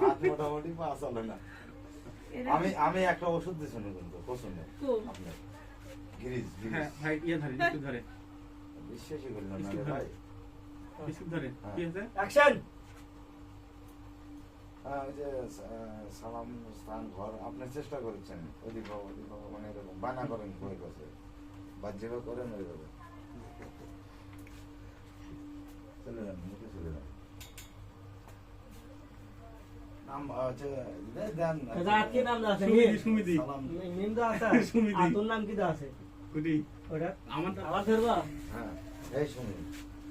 হাত মোটামুটি পা চলে না। আমি আমি একটা ওষুধ দিয়েছেন কিন্তু পছন্দ আপনার গিরিজ হ্যাঁ গিরিজ ভাই ইয়ে ধরে বিস্কুট ধরে। বিশ্বাসই করলেন না ভাই। বিস্কুট ধরে। কি আছে অ্যাকশন! হ্যাঁ, ওই যে সালাম স্থান ঘর আপনি চেষ্টা করেছেন। ওদিক ওদিক মানে এরকম বানা করেন বই কাছে। বা যেভাবে করেন ওইভাবে। চলে যান মুখে চলে যান।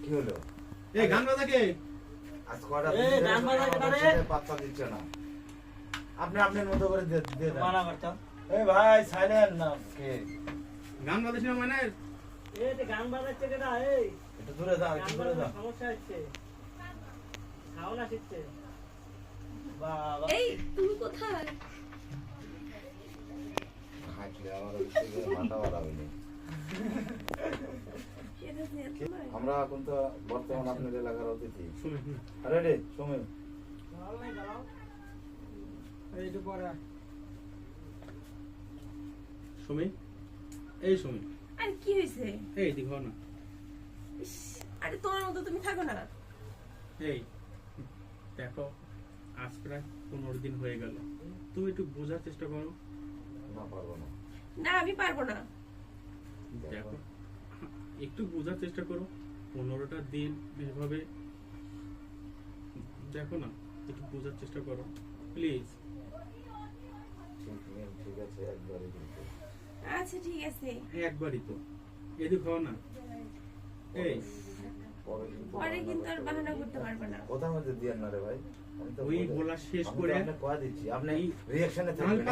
কি হলো? এই গান আজ কটা গান পাত্তা দিচ্ছে না। আপনি আপনার মতো করে দিয়ে দিয়ে মানা করছ এই ভাই সাইলেন্ট না কে? গান বাজাস না মানে? এই যে গান বাজাচ্ছে কেডা? এই। একটু দূরে দাও একটু দূরে বাজানোর সমস্যা হচ্ছে। খাওয়া শিখছে বাবা এই তুমি কোথায়? আমার এখন তো বর্তমান আপনার এলাকার অতিথি। আরে রে সময় সুমি? এই সুমি। আরে কি হয়েছে এই দিঘ না। ইস, আরে তোমার মতো তুমি থাকো না। এই দেখো। আজ প্রায় পনেরো দিন হয়ে গেল। তুমি একটু বোঝার চেষ্টা করো। না পারব না। না আমি পারব না। দেখো একটু বোঝার চেষ্টা করো। পনেরোটা দিন এভাবে দেখো না একটু বোঝার চেষ্টা করো। প্লিজ। ঠিক আছে একবারই কিন্তু। আচ্ছা ঠিক আছে। একবারই তো। এদিক হও না। এই। পরে কিন্তু আর বাহানা করতে পারবে না। কোথার মধ্যে দিয়েন না রে ভাই? আমি তো ওই বলে- শেষ করে আপনাকে কয়া দিচ্ছি। আপনি এই- রিয়াকশনে আমি থাকবেন।